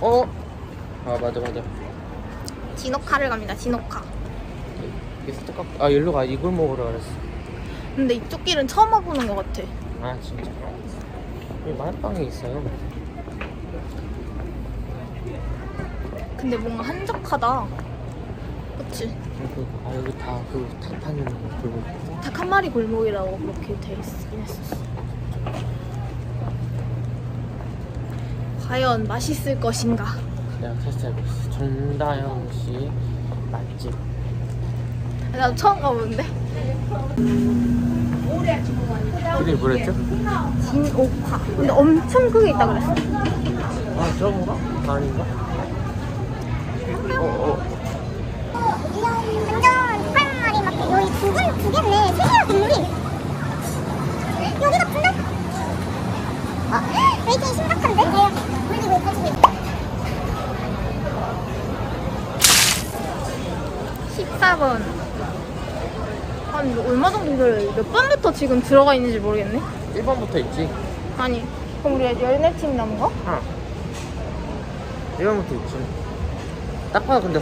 어? 아 맞아 맞아 진호카를 갑니다. 진호카. 이게 스타카 아 일로 가 이걸 먹으러 그랬어 근데 이쪽 길은 처음 와보는 것 같아. 아 진짜 여기 만빵이 있어요 근데 뭔가 한적하다. 그치? 그, 아 여기 다 그닭 파는 골목 닭 한 마리 골목이라고 그렇게 돼 있긴 했었어. 과연 맛있을 것인가? 내가 테스트해보겠어 정다영 씨 맛집 나도 처음 가보는데? 이름이 뭐랬죠? 진오카. 근데 엄청 크게 있다 그랬어. 아 저건가? 아닌가? 어 어 완전 8마리 막 여기 두 분, 두 개네. 세 개야, 동물이. 여기 같은데? 아, 웨이팅 심각한데? 물리 왜 빠지게. 14번. 아니, 이거 얼마 정도 들어요? 몇 번부터 지금 들어가 있는지 모르겠네? 1번부터 있지 아니, 그럼 우리 열네 팀 남은 거? 어 1번부터 있지 딱 봐도 근데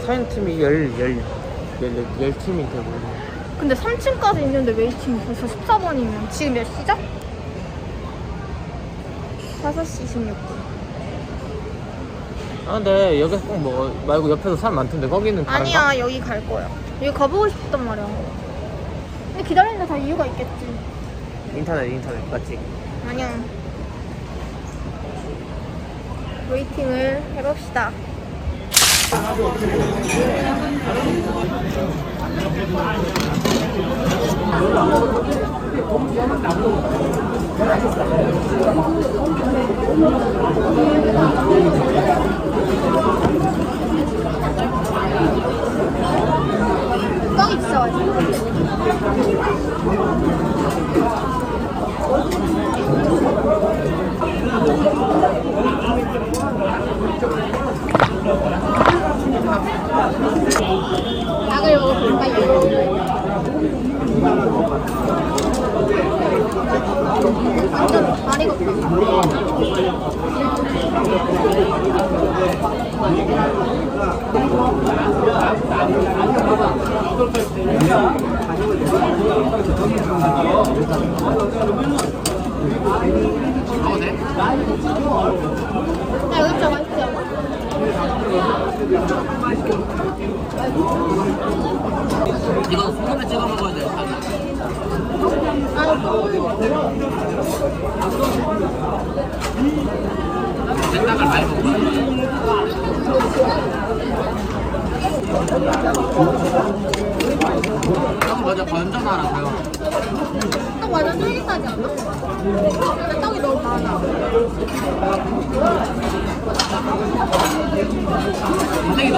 열, 열, 열, 열 팀이 되고 근데 3층까지 있는데 웨이팅 벌써 14번이면 지금 몇 시죠? 5시 26분. 아 근데 여기서 꼭 먹어 말고 옆에서 사람 많던데 거기는 다른가? 아니야, 여기 갈 거야. 여기 가보고 싶단 말이야. 근데 기다리는데 다 이유가 있겠지. 인터넷 인터넷 맞지? 아니야. 웨이팅을 해봅시다. 뻥이 있어가지고. 약을 먹어볼까요? 완전 다리 같다. 야, 여기 진짜 맛있지 않아? 이거 소금에 찍어 먹어야 돼 떡이 너무 많아.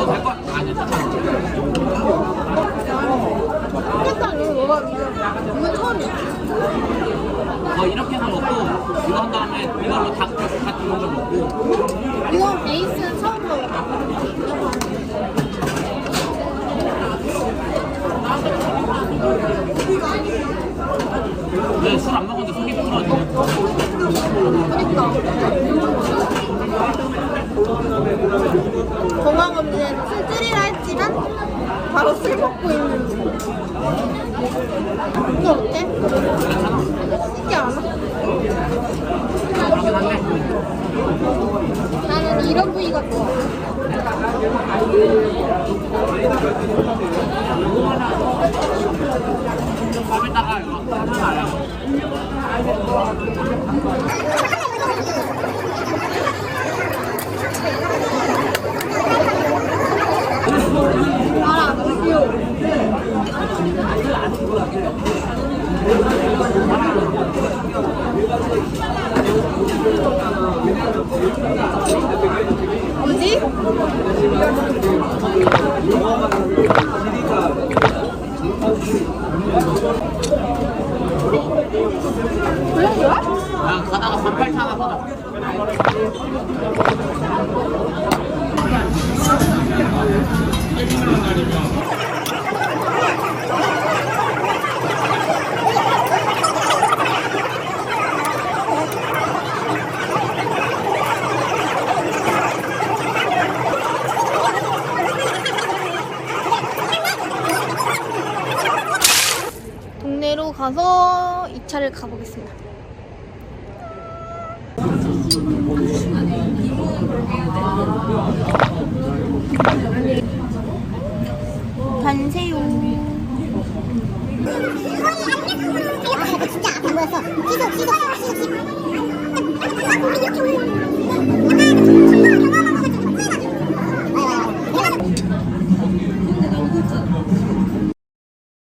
될거 아니야 삼겹살 너무 먹어. 이건 처음이야. 어 이렇게 해서 먹고 이거 한 다음에 이걸로 닭 같은 거 먹고 이건 베이스는 처음 먹어. 왜술안 먹었는데 속이 부러져 그러니까. 건강 검진 술줄이라 했지만 바로 술 먹고 있는 중. 이거 어때? 쉽지 않아? 그러긴 한데 나는 이런 부위가 좋아. 밥에다가 이거 하나 알아, 귀여워. 뭐지? 그런 거야? 그냥 가다가 38차 하나 사 자 가서 2차를 가보겠습니다.